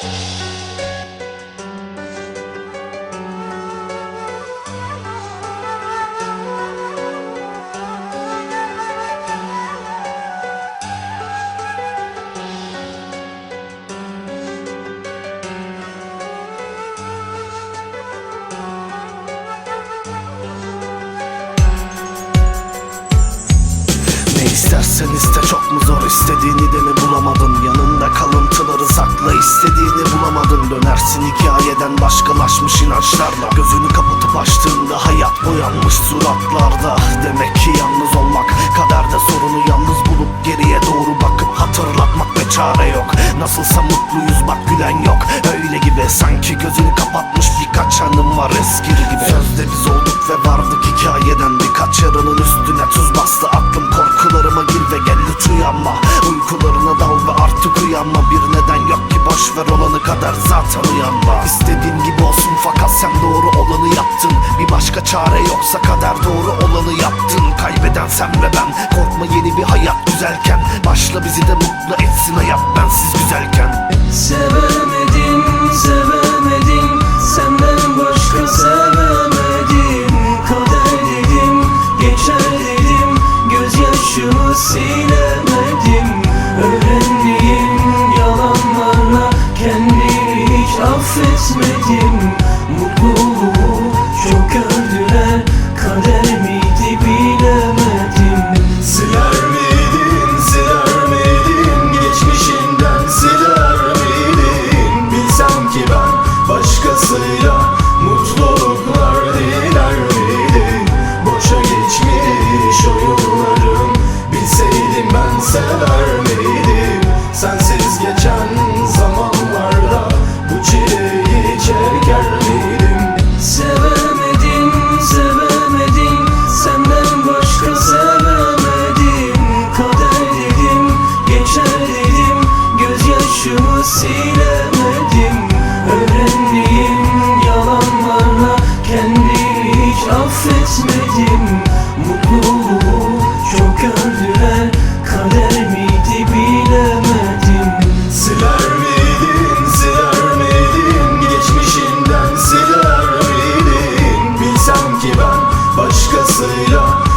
Thank you. İstersen iste çok mu zor istediğini de mi bulamadın? Yanında kalıntıları sakla istediğini bulamadın. Dönersin hikayeden başkalaşmış inançlarla. Gözünü kapatıp açtığında hayat boyanmış suratlarda. Demek ki yalnız olmak kaderde sorunu yalnız bulup Geriye doğru bakıp hatırlatmak ve çare yok. Nasılsa mutluyuz bak gülen yok. Öyle gibi sanki gözünü kapatmış birkaç anım var. Eski gibi. Sözde biz olduk uyanma Uykularına dal ve artık uyanma. Bir neden yok ki boş ver olanı kadar zaten uyanma. İstediğin gibi olsun fakat sen doğru olanı yaptın. Bir başka çare yoksa kader doğru olanı yaptın. Kaybeden sen ve ben. Korkma yeni bir hayat güzelken. Başla bizi de mutlu etsin hayat. Bensiz güzelken Gözyaşımı silemedim Öğrendiğim yalanlarla Kendimi hiç affetmedim sevdiler Kader miydi bilemedim Siler miydin, siler miydin? Geçmişinden siler miydin? Bilsem ki ben başkasıyla